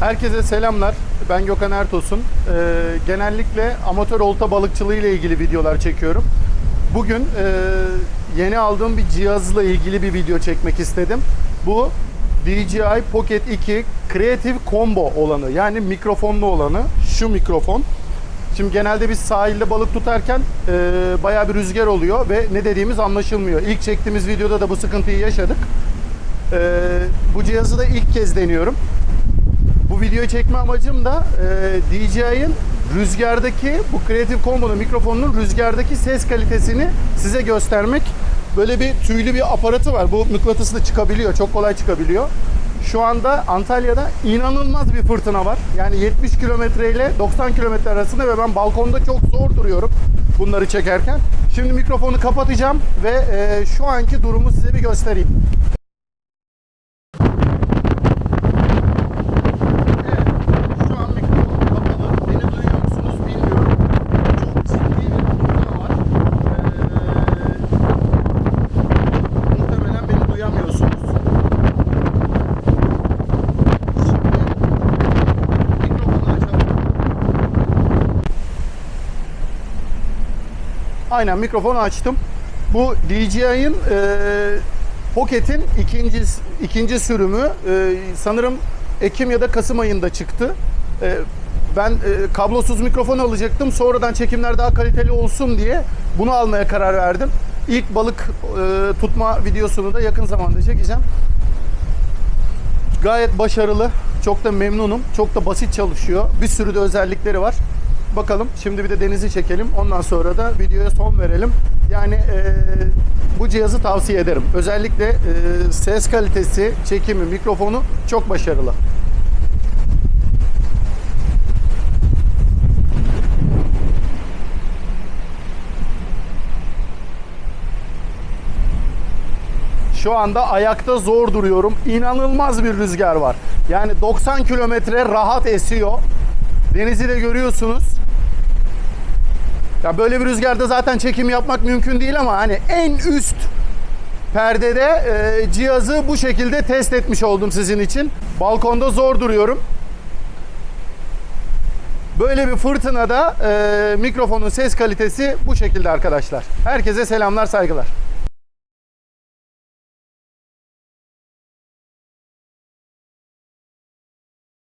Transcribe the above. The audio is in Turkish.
Herkese selamlar. Ben Gökhan Ertosun. Ee, genellikle amatör olta balıkçılığı ile ilgili videolar çekiyorum. Bugün e, yeni aldığım bir cihazla ilgili bir video çekmek istedim. Bu DJI Pocket 2 Creative Combo olanı yani mikrofonlu olanı şu mikrofon. Şimdi genelde biz sahilde balık tutarken e, bayağı bir rüzgar oluyor ve ne dediğimiz anlaşılmıyor. İlk çektiğimiz videoda da bu sıkıntıyı yaşadık. E, bu cihazı da ilk kez deniyorum. Bu videoyu çekme amacım da e, DJI'ın rüzgardaki bu Creative Combo'nun mikrofonunun rüzgardaki ses kalitesini size göstermek. Böyle bir tüylü bir aparatı var. Bu mıknatıslı çıkabiliyor. Çok kolay çıkabiliyor. Şu anda Antalya'da inanılmaz bir fırtına var. Yani 70 kilometre ile 90 kilometre arasında ve ben balkonda çok zor duruyorum bunları çekerken. Şimdi mikrofonu kapatacağım ve e, şu anki durumu size bir göstereyim. Evet, şu an mikrofon kapalı. Beni duyuyor musunuz bilmiyorum. Çok ciddi bir fırtına var. Ee, muhtemelen beni duyamıyorsunuz. Şimdi mikrofonu açalım. Aynen mikrofonu açtım. Bu DJI'ın e, Pocket'in ikinci ikinci sürümü e, sanırım Ekim ya da Kasım ayında çıktı. E, ben e, kablosuz mikrofon alacaktım. Sonradan çekimler daha kaliteli olsun diye bunu almaya karar verdim. İlk balık e, tutma videosunu da yakın zamanda çekeceğim. Gayet başarılı. Çok da memnunum. Çok da basit çalışıyor. Bir sürü de özellikleri var. Bakalım şimdi bir de denizi çekelim. Ondan sonra da videoya son verelim. Yani e, bu cihazı tavsiye ederim. Özellikle e, ses kalitesi, çekimi, mikrofonu çok başarılı. Şu anda ayakta zor duruyorum. İnanılmaz bir rüzgar var. Yani 90 kilometre rahat esiyor. Denizi de görüyorsunuz. Ya böyle bir rüzgarda zaten çekim yapmak mümkün değil ama hani en üst perdede e, cihazı bu şekilde test etmiş oldum sizin için. Balkonda zor duruyorum. Böyle bir fırtınada e, mikrofonun ses kalitesi bu şekilde arkadaşlar. Herkese selamlar, saygılar.